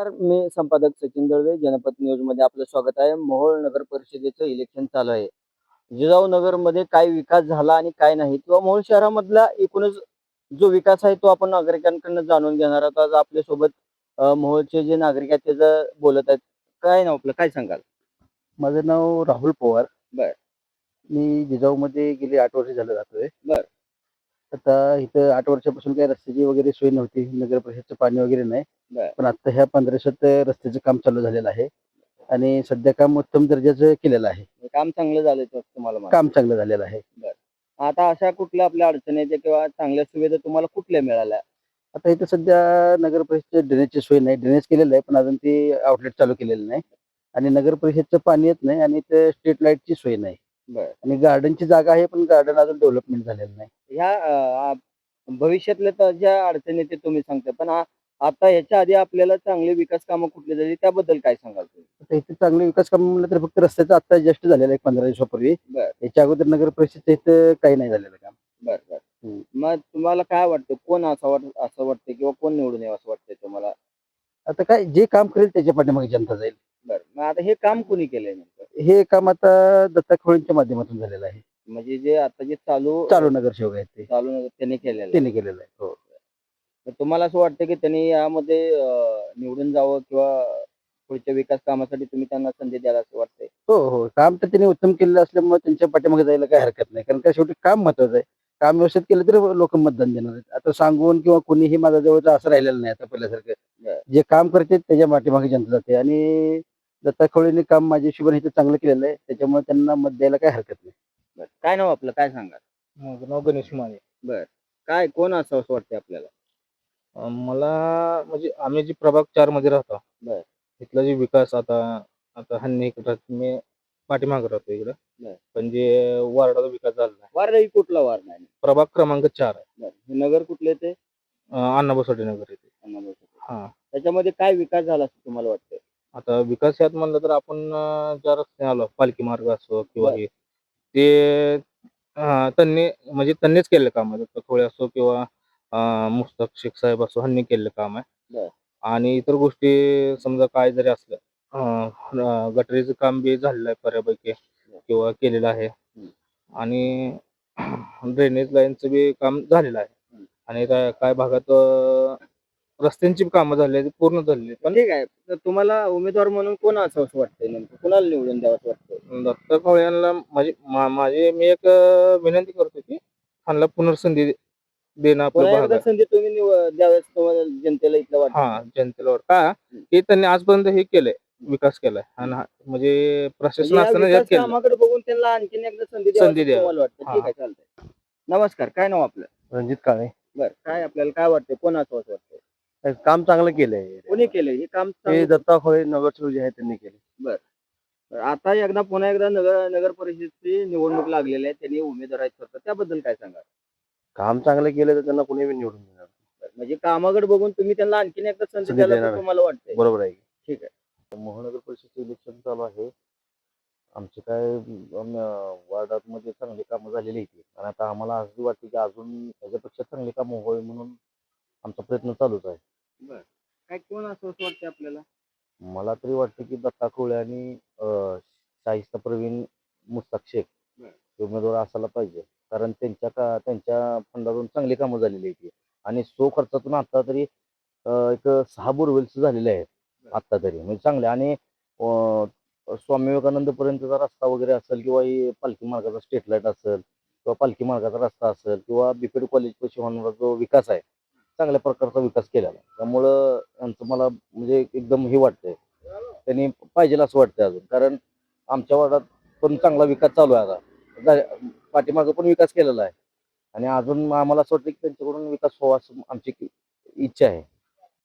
नमस्कार मी संपादक सचिन दळवे जनपद न्यूजमध्ये आपलं स्वागत आहे. मोहोळ नगर परिषदेचं इलेक्शन चालू आहे. जिजाऊ नगरमध्ये काय विकास झाला आणि काय नाही किंवा मोहोळ शहरामधला एकूणच जो विकास आहे तो आपण नागरिकांकडून जाणून घेणार आहोत. आज आपल्यासोबत मोहोळचे जे नागरिक आहेत त्याचं बोलत आहेत काय नाव आपलं? काय सांगाल? माझं नाव राहुल पवार. बर. मी जिजाऊमध्ये गेली आठ वर्ष झालं जातोय. बर. आता इथं आठ वर्षापासून काही रस्त्याची वगैरे सोय नव्हती नगर परिषदचं पाणी वगैरे नाही. पण आता ह्या पंधरा वर्षात रस्त्याचं काम चालू झालेलं आहे. आणि सध्या काम उत्तम दर्जाचं केलेलं आहे. काम चांगलं झालं तुम्हाला. काम चांगलं झालेलं आहे. आता अशा कुठल्या आपल्या अडचणी आहेत किंवा चांगल्या सुविधा तुम्हाला कुठल्या मिळाल्या? आता इथं सध्या नगर परिषदची ड्रेनेजची सोय नाही. ड्रेनेज केलेलं आहे पण अजून ते आउटलेट चालू केलेलं नाही. आणि नगर परिषदचं पाणी येत नाही आणि इथं स्ट्रीट लाईटची सोय नाही. बर. आणि गार्डनची जागा आहे पण गार्डन अजून डेव्हलपमेंट झालेलं नाही. ह्या भविष्यातल्या तर ज्या अडचणी ते तुम्ही सांगता पण आता ह्याच्या आधी आपल्याला चांगले विकास कामं कुठली झाली त्याबद्दल काय सांगाल तुम्ही? आता इथे चांगले विकास काम म्हणलं तर फक्त रस्त्याचं आता जस्ट झालेलं आहे पंधरा दिवसापूर्वी. बर. याच्या अगोदर नगर परिषदचं इथं काही नाही झालेलं काम. बर बर. हम्म. मग तुम्हाला काय वाटतं कोण असं वाट असं वाटतं किंवा कोण निवडून यावं असं वाटतंय तुम्हाला? आता काय जे काम करेल त्याच्या पाठीमागे जनता जाईल. बर. मग आता हे काम कोणी केलंय नेमकं? हे काम आता दत्ता खोळींच्या माध्यमातून झालेलं आहे. म्हणजे जे आता जे चालू चालू नगरसेवक आहेत ते. चालू नगर त्यांनी केलेलं आहे. त्यांनी केलेलं आहे हो. तर तुम्हाला असं वाटतं की त्यांनी यामध्ये अं, निवडून जावं किंवा पुढच्या विकास कामासाठी तुम्ही त्यांना संधी द्यायला असं वाटतंय? हो हो. काम तर त्यांनी उत्तम केलेलं असल्यामुळे त्यांच्या पाठीमागे जायला काही हरकत नाही. कारण का शेवटी काम महत्वाचं आहे. काम व्यवस्थित केलं तर लोक मतदान देणार आहेत. आता सांगून किंवा कोणीही माझ्या जवळचं असं राहिलेलं नाही आता पहिल्यासारखं. जे काम करते त्याच्या पाठीमागे जनता जाते. आणि दत्ता खवळेंनी काम माझ्या हिशोबाने इथं चांगलं केलेलं आहे. त्याच्यामुळे त्यांना मत द्यायला काही हरकत नाही. बर. काय नाव आपलं? काय सांगा माझं नाव गणेश माने. काय कोण असं असं वाटतंय आपल्याला? अं, मला म्हणजे आम्ही जे प्रभाग चारमध्ये राहतो बर. इथला जे विकास आता आता राहतो, मी पाठीमागे राहतो इकडं. बर. पण जे वार्डाचा विकास झाला नाही. वार नाही कुठला वार नाही? प्रभाग क्रमांक चार आहे. बर. हे नगर कुठले ते? अं, अण्णा बसवटे नगर येथे अण्णाभाऊ. हा. त्याच्यामध्ये काय विकास झाला असं तुम्हाला वाटतंय? आता विकास यात म्हणलं तर आपण अं, ज्या रस्त्याने आलो पालखी मार्ग असो किंवा बर. हे ते अं, त्यांनी म्हणजे त्यांनीच केलेलं काम आहे खोळे असो किंवा मुस्तक शेख साहेब असो ह्यांनी केलेलं काम. आहे. आणि इतर गोष्टी समजा काय जरी असलं अं, गटरीचं काम बी झालेलं आहे बऱ्यापैकी किंवा केलेलं आहे. आणि ड्रेनेज लाईनचं बी काम झालेलं आहे. आणि काय काय भागात अं, रस्त्यांची कामं झाली आहेत, पूर्ण झालेली आहेत. पण ठीक आहे. तर तुम्हाला उमेदवार म्हणून कोण असं असं वाटतंय नेमकं? कुणाला निवडून द्यावं असं वाटतंय? दत्त कवळे यांना माझी मा- माझी मी एक अं, विनंती करतो की त्यांना पुनर्संधी देणं आपलं पुन्हा भाग एकदा आहे. संधी तुम्ही निव- द्याव्यास तुम्हाला जनतेला इथलं वाटतं. हा जनतेला वाट- का? की त्यांनी आजपर्यंत हे केलंय विकास केलाय. आणि हा- म्हणजे प्रशासन म्हणजे या असताना विकास यात केलं कामाकडे बघून त्यांना आणखीन एकदा संधी द्यावी संधी असं द्यावी. तुम्हाला वाटतं हा. ठीक आहे चालतंय. नमस्कार काय नाव आपलं? रणजित काळे. बर काय आपल्याला काय वाटतंय? कोण असं वाटतंय? काम चांगलं केलंय. कोणी केलंय? हे काम हे चांगलं- दत्ता खोळे नगरसेवक जे आहेत त्यांनी केले आता एकदा पुन्हा एकदा नगर नगर परिषदेची निवडणूक लागलेली आहे. त्यांनी उमेदवार आहेत स्वतः त्याबद्दल काय सांगा काम चांगलं केलं तर त्यांना कोणी निवडून देणार म्हणजे कामाकडे बघून तुम्ही त्यांना आणखीन एकदा संधी संधी द्यायला देणार. तुम्हाला वाटतंय. बरोबर आहे. ठीक आहे. महानगर परिषदेचं इलेक्शन चालू आहे. आमचे काय अम, वार्डात मध्ये चांगली कामं झालेली आहेत. आणि आता आम्हाला असं वाटते की अजून त्याच्यापेक्षा चांगली कामं व्हावी म्हणून आमचा प्रयत्न चालूच आहे. काय कोण असं असं वाटतंय आपल्याला? मला तरी वाटतं की दत्ता कोळे आणि अं, शाहिस्ता प्रवीण मुस्ताक शेख. हे उमेदवार असायला पाहिजे. कारण त्यांच्या का त्यांच्या फंडातून चांगली कामं झालेली आहेत आणि सो खर्चातून आता तरी एक सहा बोरवेल्स झालेले आहेत बरं. आता तरी. म्हणजे चांगले. आणि स्वामी विवेकानंद पर्यंतचा रस्ता वगैरे असेल किंवा ही पालखी मार्गाचा स्ट्रीट लाइट असेल किंवा पालखी मार्गाचा रस्ता असेल किंवा बीपीडी कॉलेज पाशी होणारा जो विकास आहे चांगल्या प्रकारचा विकास केलेला त्यामुळं यांचं मला म्हणजे एकदम हे वाटतंय. त्यांनी पाहिजे असं वाटतंय अजून. कारण आमच्या वार्डात पण चांगला विकास चालू आहे आता. पाठीमागं पण विकास केलेला आहे. आणि अजून आम्हाला असं वाटतं की त्यांच्याकडून विकास व्हावा असं आमची इच्छा आहे.